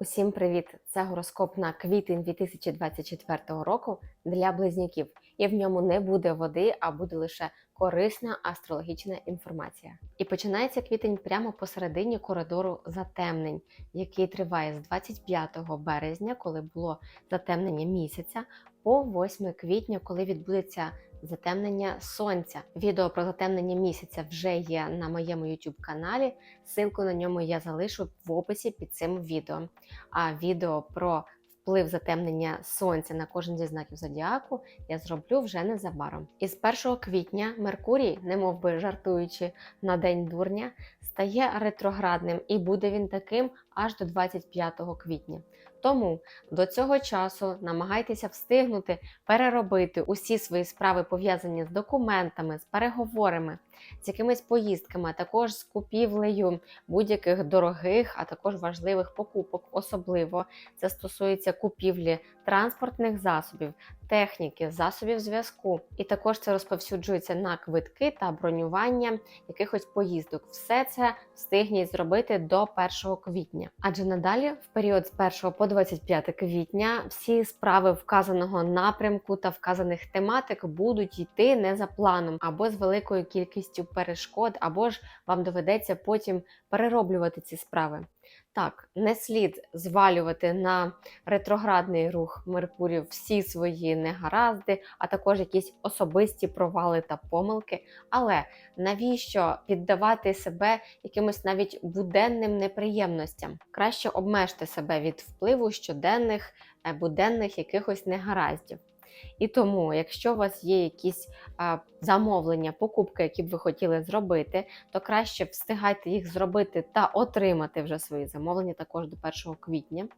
Усім привіт! Це гороскоп на квітень 2024 року для близнюків. І в ньому не буде води, а буде лише корисна астрологічна інформація. І починається квітень прямо посередині коридору затемнень, який триває з 25 березня, коли було затемнення місяця, по 8 квітня, коли відбудеться затемнення сонця. Відео про затемнення місяця вже є на моєму YouTube каналі. Ссылку на ньому я залишу в описі під цим відео. А відео про вплив затемнення сонця на кожен зі знаків зодіаку я зроблю вже незабаром. Із 1 квітня Меркурій, немов би жартуючи на день дурня, стає ретроградним і буде він таким аж до 25 квітня. Тому до цього часу намагайтеся встигнути переробити усі свої справи, пов'язані з документами, з переговорами, з якимись поїздками, а також з купівлею будь-яких дорогих, а також важливих покупок. Особливо це стосується купівлі транспортних засобів, техніки, засобів зв'язку. І також це розповсюджується на квитки та бронювання якихось поїздок. Все це встигніть зробити до 1 квітня. Адже надалі, в період з 1 по 25 квітня, всі справи вказаного напрямку та вказаних тематик будуть йти не за планом або з великою кількістю перешкод, або ж вам доведеться потім перероблювати ці справи. Так, не слід звалювати на ретроградний рух Меркурію всі свої негаразди, а також якісь особисті провали та помилки. Але навіщо піддавати себе якимось навіть буденним неприємностям? Краще обмежте себе від впливу щоденних, е, буденних якихось негараздів. І тому, якщо у вас є якісь а, замовлення, покупки, які б ви хотіли зробити, то краще встигайте їх зробити та отримати вже свої замовлення також до 1 квітня,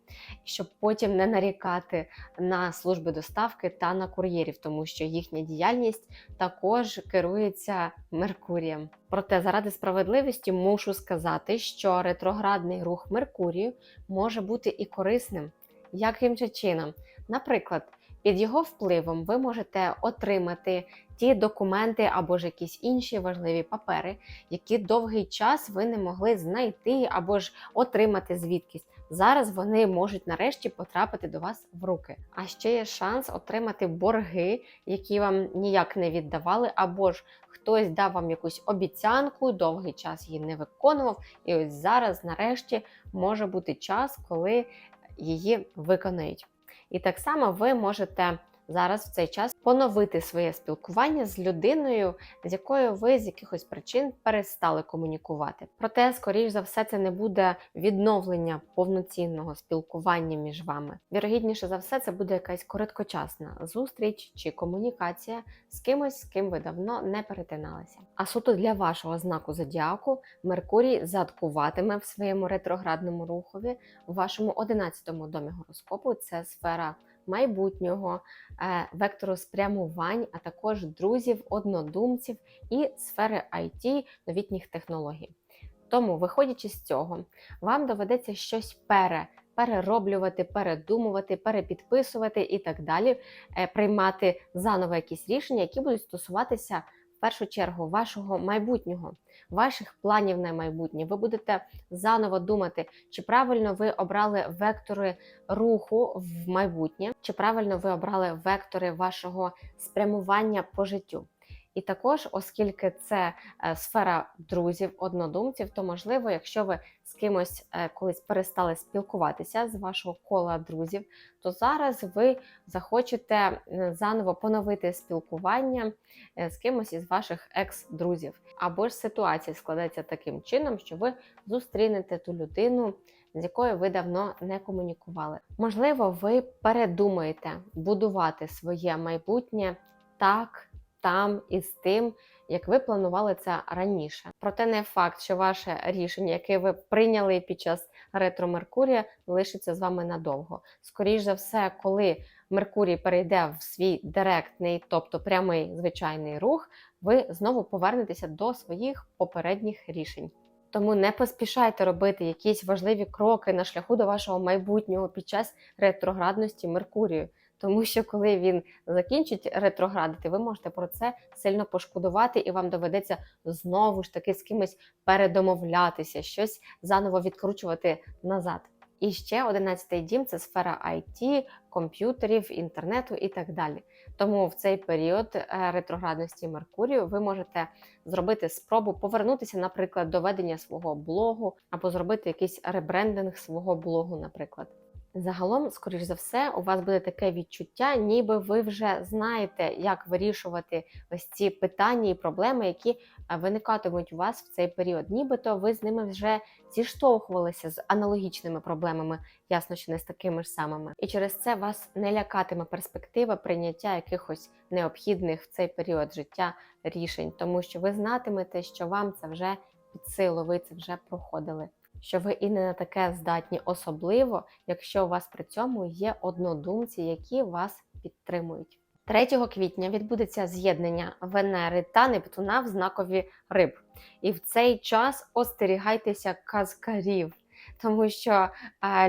щоб потім не нарікати на служби доставки та на кур'єрів, тому що їхня діяльність також керується Меркурієм. Проте, заради справедливості, мушу сказати, що ретроградний рух Меркурію може бути і корисним. Яким же чином? Наприклад, під його впливом ви можете отримати ті документи або ж якісь інші важливі папери, які довгий час ви не могли знайти або ж отримати звідкись. Зараз вони можуть нарешті потрапити до вас в руки. А ще є шанс отримати борги, які вам ніяк не віддавали, або ж хтось дав вам якусь обіцянку, довгий час її не виконував. І ось зараз, нарешті, може бути час, коли її виконають. І так само ви можете зараз в цей час поновити своє спілкування з людиною, з якою ви з якихось причин перестали комунікувати. Проте, скоріш за все, це не буде відновлення повноцінного спілкування між вами. Вірогідніше за все, це буде якась короткочасна зустріч чи комунікація з кимось, з ким ви давно не перетиналися. А суто для вашого знаку зодіаку Меркурій задкуватиме в своєму ретроградному рухові в вашому 11-му домі гороскопу. Це сфера майбутнього, е, вектору спрямувань, а також друзів, однодумців і сфери IT новітніх технологій. Тому, виходячи з цього, вам доведеться щось пере. Перероблювати, передумувати, перепідписувати і так далі, е, приймати заново якісь рішення, які будуть стосуватися першу чергу вашого майбутнього, ваших планів на майбутнє. Ви будете заново думати, чи правильно ви обрали вектори руху в майбутнє, чи правильно ви обрали вектори вашого спрямування по життю. І також, оскільки це е, сфера друзів, однодумців, то можливо, якщо ви кимось е, колись перестали спілкуватися з вашого кола друзів, то зараз ви захочете е, заново поновити спілкування з кимось із ваших екс-друзів. Або ж ситуація складеться таким чином, що ви зустрінете ту людину. З якою ви давно не комунікували. Можливо, ви передумаєте будувати своє майбутнє так, там і з тим, як ви планували це раніше. Проте не факт, що ваше рішення, яке ви прийняли під час ретро Меркурія, лишиться з вами надовго. Скоріше за все, коли Меркурій перейде в свій директний, тобто прямий звичайний рух, ви знову повернетеся до своїх попередніх рішень. Тому не поспішайте робити якісь важливі кроки на шляху до вашого майбутнього під час ретроградності Меркурію. Тому що коли він закінчить ретроградити, ви можете про це сильно пошкодувати, і вам доведеться знову ж таки з кимось передомовлятися, щось заново відкручувати назад. І ще 11 дім це сфера IT, комп'ютерів, інтернету і так далі. Тому в цей період е, ретроградності Меркурію ви можете зробити спробу повернутися, наприклад, до ведення свого блогу або зробити якийсь ребрендинг свого блогу, наприклад. Загалом, скоріш за все, у вас буде таке відчуття, ніби ви вже знаєте, як вирішувати ось ці питання і проблеми, які е, виникатимуть у вас в цей період. Нібито ви з ними вже зіштовхувалися з аналогічними проблемами, ясно, що не з такими ж самими. І через це вас не лякатиме перспектива прийняття якихось необхідних в цей період життя рішень, тому що ви знатимете, що вам це вже під силу, ви це вже проходили. Що ви і не на таке здатні, особливо, якщо у вас при цьому є однодумці, які вас підтримують. 3 квітня відбудеться з'єднання Венери та Нептуна в знакові риб. І в цей час остерігайтеся казкарів, тому що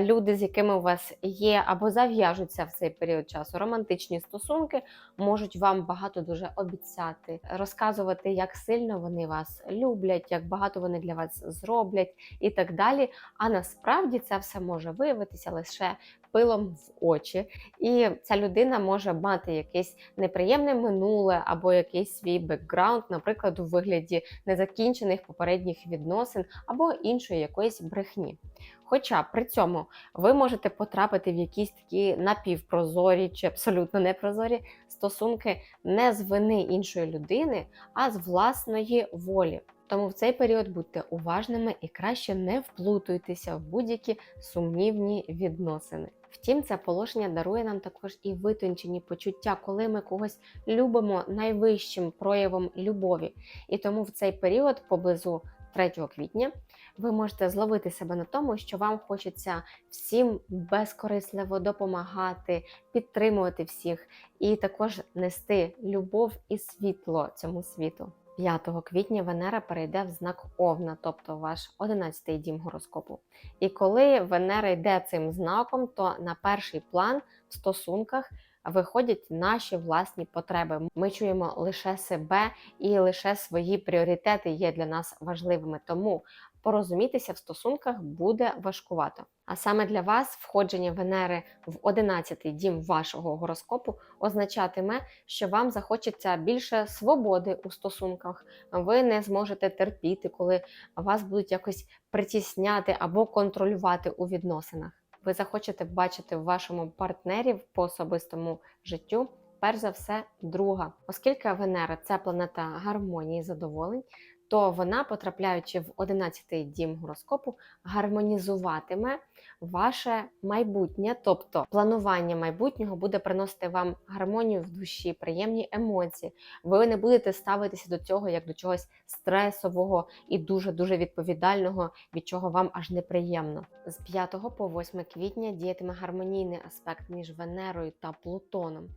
люди, з якими у вас є або зав'яжуться в цей період часу романтичні стосунки, можуть вам багато дуже обіцяти, розказувати, як сильно вони вас люблять, як багато вони для вас зроблять і так далі. А насправді це все може виявитися лише пилом в очі, і ця людина може мати якесь неприємне минуле або якийсь свій бекграунд, наприклад, у вигляді незакінчених попередніх відносин або іншої якоїсь брехні. Хоча при цьому ви можете потрапити в якісь такі напівпрозорі чи абсолютно непрозорі стосунки не з вини іншої людини, а з власної волі. Тому в цей період будьте уважними і краще не вплутуйтеся в будь-які сумнівні відносини. Втім, це положення дарує нам також і витончені почуття, коли ми когось любимо найвищим проявом любові. І тому в цей період поблизу 3 квітня ви можете зловити себе на тому, що вам хочеться всім безкорисливо допомагати, підтримувати всіх і також нести любов і світло цьому світу. 5 квітня Венера перейде в знак Овна, тобто ваш 11-й дім гороскопу. І коли Венера йде цим знаком, то на перший план в стосунках виходять наші власні потреби. Ми чуємо лише себе і лише свої пріоритети є для нас важливими. Тому порозумітися в стосунках буде важкувато. А саме для вас входження Венери в 11-й дім вашого гороскопу означатиме, що вам захочеться більше свободи у стосунках. Ви не зможете терпіти, коли вас будуть якось притісняти або контролювати у відносинах. Ви захочете бачити в вашому партнері по особистому життю. Перш за все, друга, оскільки Венера це планета гармонії задоволень, то вона, потрапляючи в 11-й дім гороскопу, гармонізуватиме ваше майбутнє, тобто планування майбутнього буде приносити вам гармонію в душі, приємні емоції. Ви не будете ставитися до цього як до чогось стресового і дуже дуже відповідального, від чого вам аж неприємно. З 5 по 8 квітня діятиме гармонійний аспект між Венерою та Плутоном.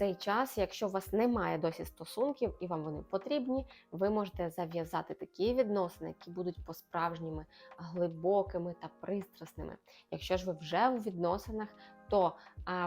Цей час, якщо у вас немає досі стосунків і вам вони потрібні, ви можете зав'язати такі відносини, які будуть по-справжніми глибокими та пристрасними. Якщо ж ви вже у відносинах, то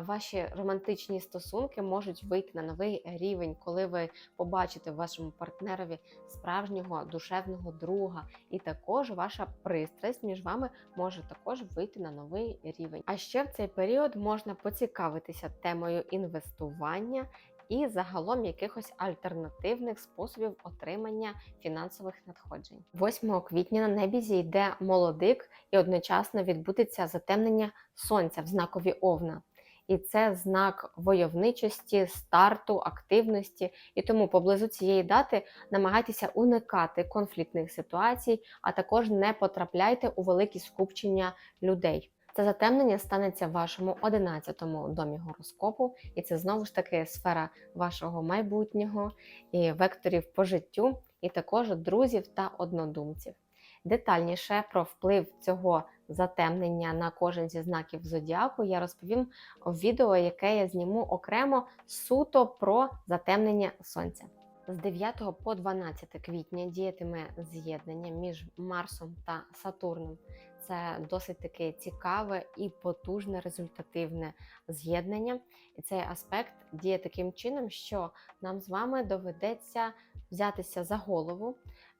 ваші романтичні стосунки можуть вийти на новий рівень, коли ви побачите в вашому партнерові справжнього душевного друга, і також ваша пристрасть між вами може також вийти на новий рівень. А ще в цей період можна поцікавитися темою інвестування. І загалом якихось альтернативних способів отримання фінансових надходжень. 8 квітня на небі зійде молодик, і одночасно відбудеться затемнення сонця в знакові Овна. І це знак войовничості, старту, активності. І тому поблизу цієї дати намагайтеся уникати конфліктних ситуацій, а також не потрапляйте у великі скупчення людей. Це затемнення станеться в вашому 11-му домі гороскопу, і це знову ж таки сфера вашого майбутнього і векторів по життю, і також друзів та однодумців. Детальніше про вплив цього затемнення на кожен зі знаків зодіаку я розповім у відео, яке я зніму окремо суто про затемнення сонця. З 9 по 12 квітня діятиме з'єднання між Марсом та Сатурном. Це досить таке цікаве і потужне результативне з'єднання. І цей аспект діє таким чином, що нам з вами доведеться взятися за голову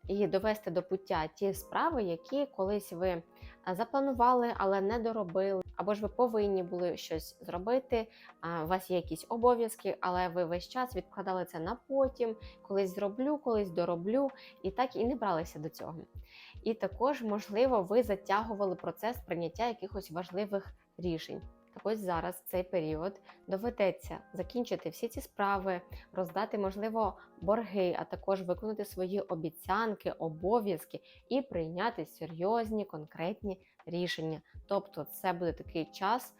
і довести до пуття ті справи, які колись ви запланували, але не доробили. Або ж ви повинні були щось зробити, у вас є якісь обов'язки, але ви весь час відкладали це на потім, колись зроблю, колись дороблю, і так і не бралися до цього. І також, можливо, ви затягували процес прийняття якихось важливих рішень. Так ось зараз в цей період доведеться закінчити всі ці справи, роздати, можливо, борги, а також виконати свої обіцянки, обов'язки і прийняти серйозні конкретні рішення. Тобто, це буде такий час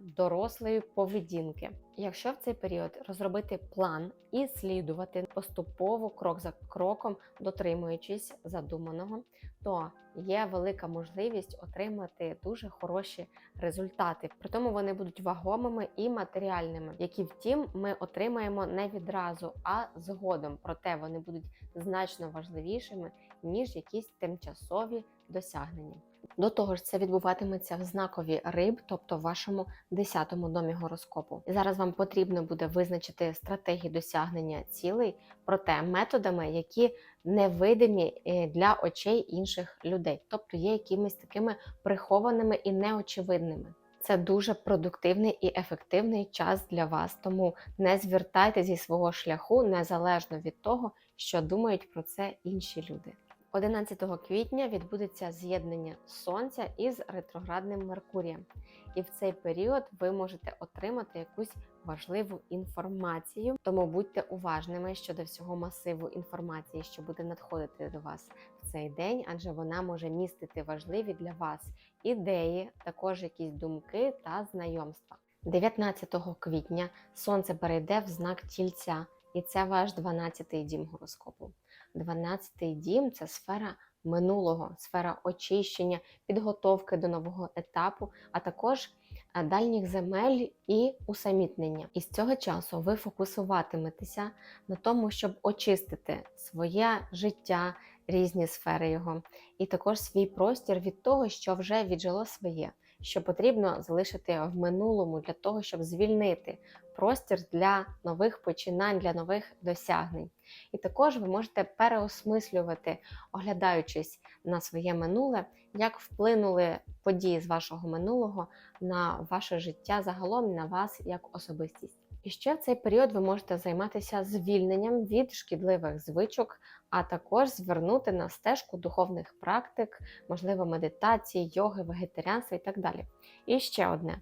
дорослої поведінки. Якщо в цей період розробити план і слідувати поступово крок за кроком, дотримуючись задуманого, то є велика можливість отримати дуже хороші результати. При тому вони будуть вагомими і матеріальними, які втім ми отримаємо не відразу, а згодом. Проте вони будуть значно важливішими ніж якісь тимчасові досягнення. До того ж, це відбуватиметься в знакові риб, тобто в вашому 10-му домі гороскопу. І зараз вам потрібно буде визначити стратегії досягнення цілей, проте методами, які невидимі е, для очей інших людей, тобто є якимись такими прихованими і неочевидними. Це дуже продуктивний і ефективний час для вас, тому не звертайте зі свого шляху незалежно від того, що думають про це інші люди. 11 квітня відбудеться з'єднання Сонця із ретроградним Меркурієм, і в цей період ви можете отримати якусь важливу інформацію. Тому будьте уважними щодо всього масиву інформації, що буде надходити до вас в цей день, адже вона може містити важливі для вас ідеї, також якісь думки та знайомства. 19 квітня Сонце перейде в знак тільця, і це ваш 12-й дім гороскопу. 12-й дім це сфера минулого, сфера очищення, підготовки до нового етапу, а також е, дальніх земель і усамітнення. І з цього часу ви фокусуватиметеся на тому, щоб очистити своє життя, різні сфери його, і також свій простір від того, що вже віджило своє. Що потрібно залишити в минулому для того, щоб звільнити простір для нових починань, для нових досягнень. І також ви можете переосмислювати, оглядаючись на своє минуле, як вплинули події з вашого минулого на ваше життя загалом, на вас як особистість. І ще в цей період ви можете займатися звільненням від шкідливих звичок, а також звернути на стежку духовних практик, можливо, медитації, йоги, вегетаріанства і так далі. І ще одне: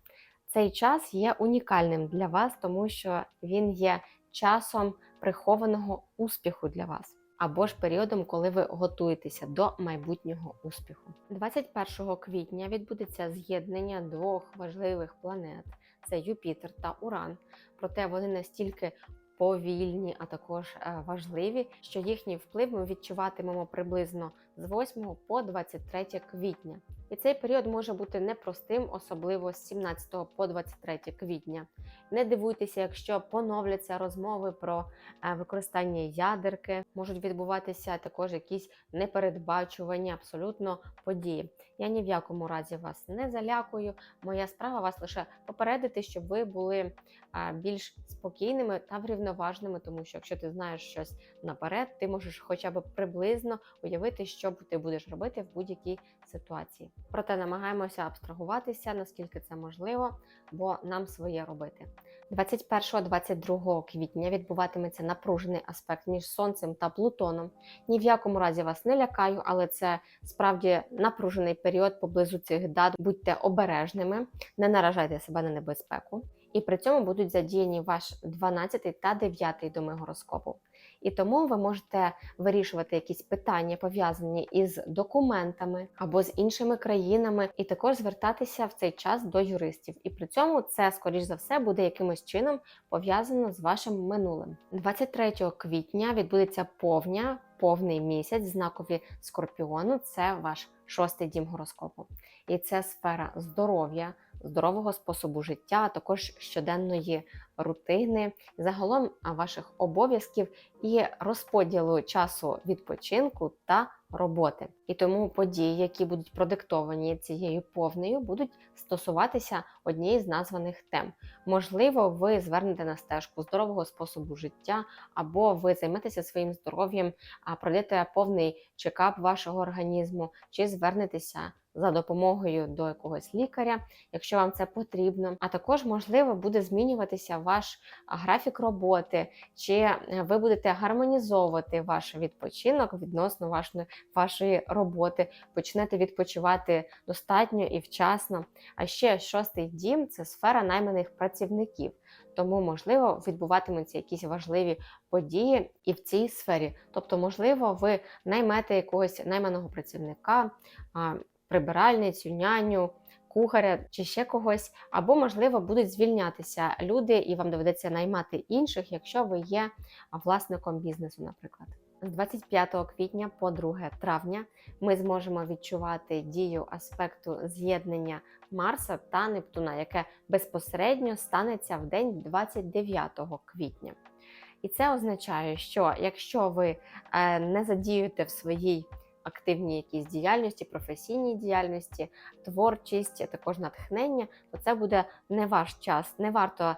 цей час є унікальним для вас, тому що він є часом прихованого успіху для вас. Або ж періодом, коли ви готуєтеся до майбутнього успіху. 21 квітня відбудеться з'єднання двох важливих планет: це Юпітер та Уран. Проте вони настільки повільні, а також е, важливі, що їхній вплив ми відчуватимемо приблизно з 8 по 23 квітня. І цей період може бути непростим, особливо з 17 по 23 квітня. Не дивуйтеся, якщо поновляться розмови про е, використання ядерки, можуть відбуватися також якісь непередбачувані абсолютно події. Я ні в якому разі вас не залякую. Моя справа вас лише попередити, щоб ви були е, більш спокійними та врівноважними, тому що якщо ти знаєш щось наперед, ти можеш хоча б приблизно уявити, що ти будеш робити в будь-якій ситуації. Проте намагаємося абстрагуватися, наскільки це можливо, бо нам своє робити. 21-22 квітня відбуватиметься напружений аспект між сонцем та Плутоном. Ні в якому разі вас не лякаю, але це справді напружений період поблизу цих дат. Будьте обережними, не наражайте себе на небезпеку. І при цьому будуть задіяні ваш 12 та 9 доми гороскопу. І тому ви можете вирішувати якісь питання пов'язані із документами або з іншими країнами, і також звертатися в цей час до юристів. І при цьому це, скоріш за все, буде якимось чином пов'язано з вашим минулим. 23 квітня відбудеться повня, повний місяць, знакові скорпіону. Це ваш шостий дім гороскопу. І це сфера здоров'я, здорового способу життя, а також щоденної рутини, загалом ваших обов'язків і розподілу часу відпочинку та роботи. І тому події, які будуть продиктовані цією повнею, будуть стосуватися однієї з названих тем. Можливо, ви звернете на стежку здорового способу життя, або ви займетеся своїм здоров'ям, пройдете повний чекап вашого організму, чи звернетеся за допомогою до якогось лікаря, якщо вам це потрібно. А також, можливо, буде змінюватися ваш графік роботи, чи е, ви будете гармонізовувати ваш відпочинок відносно вашої, роботи, почнете відпочивати достатньо і вчасно. А ще шостий дім це сфера найманих працівників. Тому, можливо, відбуватимуться якісь важливі події і в цій сфері. Тобто, можливо, ви наймете якогось найманого працівника, прибиральницю, няню, кухаря чи ще когось, або, можливо, будуть звільнятися люди, і вам доведеться наймати інших, якщо ви є власником бізнесу, наприклад. З 25 квітня по 2 травня ми зможемо відчувати дію аспекту з'єднання Марса та Нептуна, яке безпосередньо станеться в день 29 квітня. І це означає, що якщо ви е, не задіюєте в своїй активній якійсь діяльності, професійній діяльності, творчість, також натхнення, то це буде не ваш час. Не варто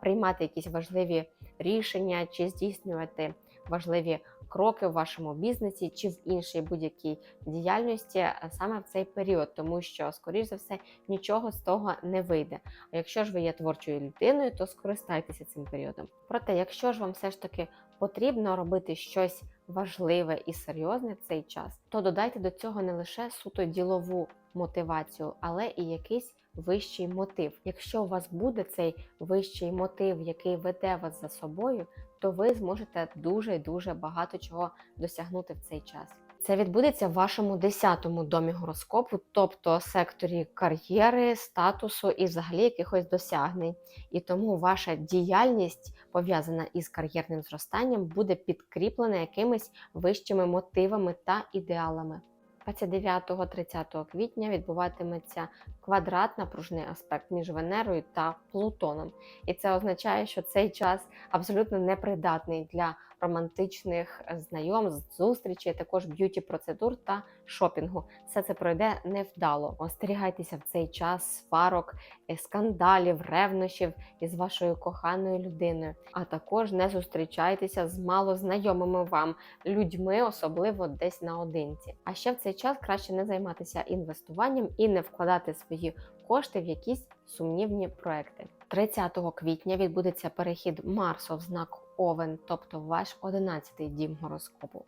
приймати якісь важливі рішення чи здійснювати важливі кроки в вашому бізнесі чи в іншій будь-якій діяльності е, саме в цей період, тому що, скоріш за все, нічого з того не вийде. А якщо ж ви є творчою людиною, то скористайтеся цим періодом. Проте, якщо ж вам все ж таки потрібно робити щось важливе і серйозне в цей час, то додайте до цього не лише суто ділову мотивацію, але і якийсь вищий мотив. Якщо у вас буде цей вищий мотив, який веде вас за собою, то ви зможете дуже дуже багато чого досягнути в цей час. Це відбудеться в вашому 10-му домі гороскопу, тобто секторі кар'єри, статусу і взагалі якихось досягнень. І тому ваша діяльність, пов'язана із кар'єрним зростанням, буде підкріплена якимись вищими мотивами та ідеалами. 29-30 квітня відбуватиметься квадрат напружний аспект між Венерою та Плутоном. І це означає, що цей час абсолютно непридатний для романтичних знайомств, зустрічей, також б'юті процедур та шопінгу. Все це пройде невдало. Остерігайтеся в цей час сварок, е, скандалів, ревнощів із вашою коханою людиною. А також не зустрічайтеся з малознайомими вам людьми, особливо десь наодинці. А ще в цей час краще не займатися інвестуванням і не вкладати свої кошти в якісь сумнівні проекти. 30 квітня відбудеться перехід Марсу в знак Овен, тобто ваш 11-й дім гороскопу.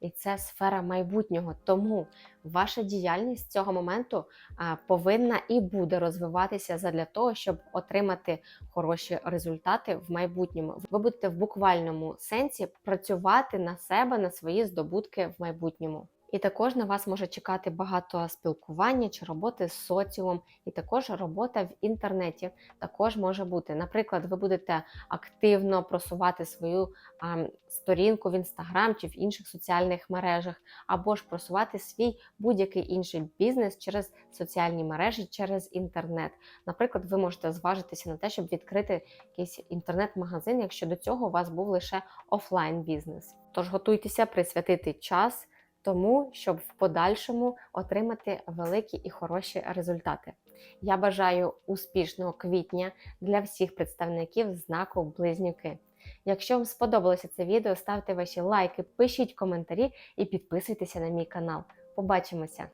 І це сфера майбутнього. Тому ваша діяльність цього моменту повинна і буде розвиватися задля того, щоб отримати хороші результати в майбутньому. Ви будете в буквальному сенсі працювати на себе, на свої здобутки в майбутньому. І також на вас може чекати багато спілкування чи роботи з соціумом, і також робота в інтернеті також може бути. Наприклад, ви будете активно просувати свою а, сторінку в інстаграм чи в інших соціальних мережах, або ж просувати свій будь-який інший бізнес через соціальні мережі, через інтернет. Наприклад, ви можете зважитися на те, щоб відкрити якийсь інтернет-магазин, якщо до цього у вас був лише офлайн бізнес. Тож готуйтеся присвятити час тому, щоб в подальшому отримати великі і хороші результати. Я бажаю успішного квітня для всіх представників знаку Близнюки. Якщо вам сподобалося це відео, ставте ваші лайки, пишіть коментарі і підписуйтеся на мій канал. Побачимося!